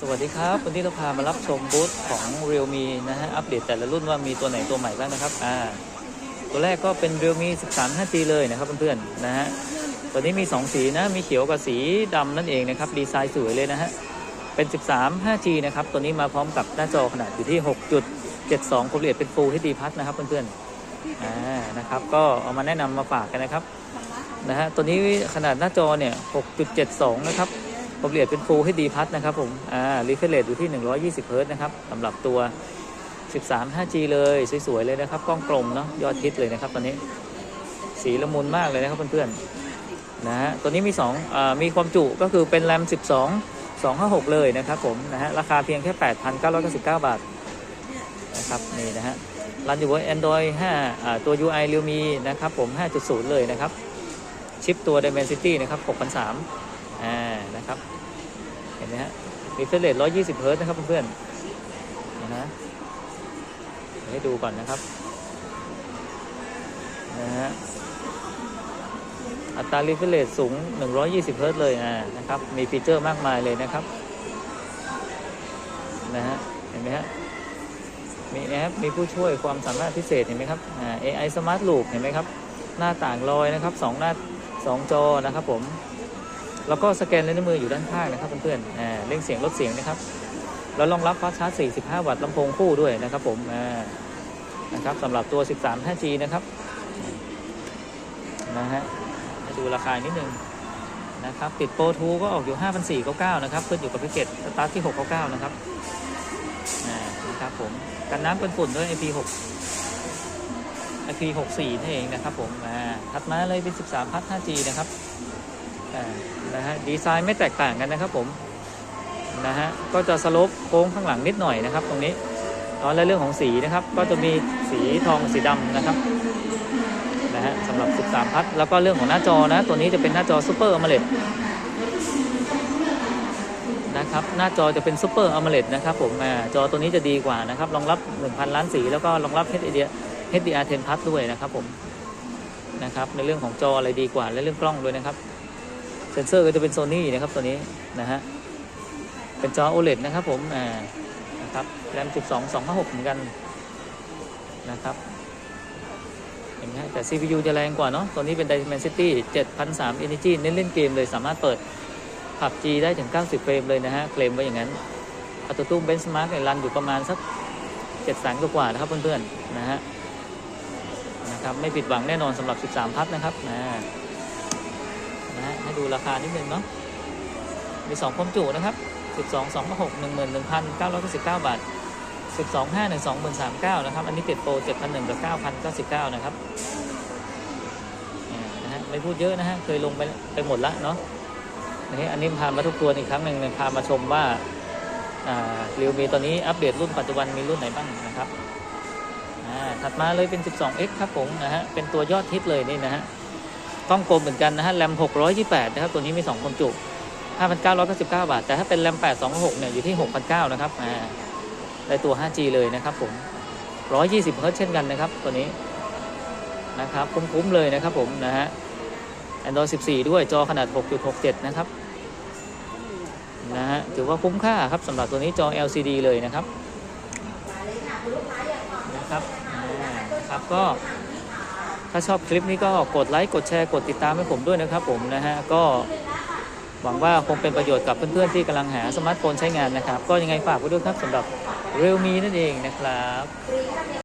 สวัสดีครับ วันนี้เราพามารับชมบูธของ Realme นะฮะ อัปเดตแต่ละรุ่นว่ามีตัวไหนตัวใหม่บ้างนะครับ อ่า ตัวแรกก็เป็น Realme 13 5G เลยนะครับเพื่อนๆ นะฮะ ตัวนี้มี 2 สีนะ มีเขียวกับสีดำนั่นเองนะครับ ดีไซน์สวยเลยนะฮะ เป็น 13 5G นะครับ ตัวนี้มาพร้อมกับหน้าจอขนาดอยู่ที่ 6.72ความละเอียดเป็น Full HD Plus นะครับเพื่อนๆ อ่า นะครับ ก็เอามาแนะนำมาฝากกันนะครับ นะฮะ ตัวนี้ขนาดหน้าจอเนี่ย 6.72 นะครับ ความละเอียดเป็น Full HD Plus นะครับผม อ่า refresh rate อยู่ที่ 120 Hz นะครับสำหรับตัว 13 5G เลยสวยๆเลยนะครับ กล้องกลมเนาะยอดฮิตเลยนะครับตอนนี้ สีละมุนมากเลยนะครับเพื่อนๆนะฮะตัวนี้มี2อ่ามีความจุก็คือเป็น RAM 12 256 เลยนะครับผมนะฮะราคาเพียงแค่ 8,999 บาทนะครับนี่นะฮะรันอยู่บน Android 5อ่าตัว UI Realme นะครับผม 5.0 เลยนะครับ ชิปตัว Dimensity นะครับ 6,300อ่า นะครับ เห็นไหมฮะมีเฟรชเรท120เฮิร์ตนะครับเพื่อนๆนะฮะให้ดูก่อนนะครับนะฮะอัตรา refresh rate สูง 120เฮิร์ตเลยอ่านะครับ มีฟีเจอร์มากมายเลยนะครับนะฮะเห็นไหมฮะมีแอปมีผู้ช่วยความสามารถพิเศษเห็นไหมครับอ่า AI Smart Loop เห็นไหมครับ หน้าต่างลอยนะครับสองหน้าสองจอนะครับผม แล้วก็สแกนลนิ้วมืออยู่ด้านข้างนะครับเพื่อนๆเร่งเสียงลดเสียงนะครับแล้วรองรับฟาสชาร์จ 45 วัตต์ลำโพงคู่ด้วยนะครับผมนะครับสำหรับตัว 13 5G นะครับนะฮะดูราคานิดนึงนะครับติดโปรทูก็ออกอยู่ 5,499 นะครับขึ้นอยู่กับแพ็กเกจสตาร์ทที่ 699 นะครับนะครับผมกันน้ำกันฝุ่นด้วย IP6 IP64 นั่นเองนะครับผมถัดมาเลยเป็น 13พัท 5G นะครับ นะฮะดีไซน์ไม่แตกต่างกันนะครับผมนะฮะก็จะสโลปโค้งข้างหลังนิดหน่อยนะครับ ตรงนี้ตอนและเรื่องของสีนะครับ ก็จะมีสีทองสีดำนะครับนะฮะสำหรับ 13 พัทแล้วก็เรื่องของหน้าจอนะตัวนี้จะเป็นหน้าจอ Super AMOLED นะครับหน้าจอจะเป็น Super AMOLED นะครับผมจอตัวนี้จะดีกว่านะครับรองรับ 1,000 ล้านสี แล้วก็รองรับ HDR HDR10 Plus ด้วยนะครับผมนะครับในเรื่องของจออะไรดีกว่าและเรื่องกล้องด้วยนะครับ เซนเซอร์ก็จะเป็นโซนี่นะครับตัวนี้นะฮะเป็นจอ OLED นะครับผมอ่านะครับแรม 12 256 เหมือนกันนะครับเห็นไหมแต่ CPU จะแรงกว่าเนาะตัวนี้เป็น Dimensity 7,003 Energy เน้นเล่นเกมเลยสามารถเปิด PUBG ได้ถึง 90 เฟรมเลยนะฮะ เคลมไว้อย่างนั้นอัตตุ้มเบนช์มาร์กเนี่ยรันอยู่ประมาณสัก7แสนกว่านะครับเพื่อนๆนะฮะนะครับไม่ผิดหวังแน่นอนสำหรับ 13 พัทนะครับนะ ให้ดูราคานิดนึงเนาะมี2ความจุนะครับ 12 2 6 11,999 บาท 12 5 1 2 3 9นะครับ อันนี้ติดโปร7,001กับ9,099นะครับอ่านะฮะไม่พูดเยอะนะฮะ เคยลงไปไปหมดละเนาะนะฮะอันนี้พามาทบทวอีกครั้งหนึ่งพามาชมว่าเรียวมีตอนนี้อัปเดตรุ่นปัจจุบันมีรุ่นไหนบ้างนะครับถัดมาเลยเป็น 12x ครับผมนะฮะ เป็นตัวยอดฮิตเลยนี่นะฮะ กล้องกลมเหมือนกันนะฮะแรม628นะครับตัวนี้มี2ความจุ5,999 บาท แต่ถ้าเป็นแรม826เนี่ยอยู่ที่ 6,900นะครับอ่าได้ตัว 5G เลยนะครับผม120เฮิร์ตซ์เช่นกันนะครับตัวนี้นะครับคุ้มๆเลยนะครับผมนะฮะ Android 14 ด้วยจอขนาด 6.67 นะครับนะฮะถือว่าคุ้มค่าครับสำหรับตัวนี้จอ LCD เลยนะครับนะครับนะครับก็ ถ้าชอบคลิปนี้ก็กดไลค์กดแชร์กดติดตามให้ผมด้วยนะครับผมนะฮะก็หวังว่าคงเป็นประโยชน์กับเพื่อนๆที่กำลังหาสมาร์ทโฟนใช้งานนะครับ ก็ยังไงฝากไว้ด้วยครับสำหรับ Realme นั่นเองนะครับ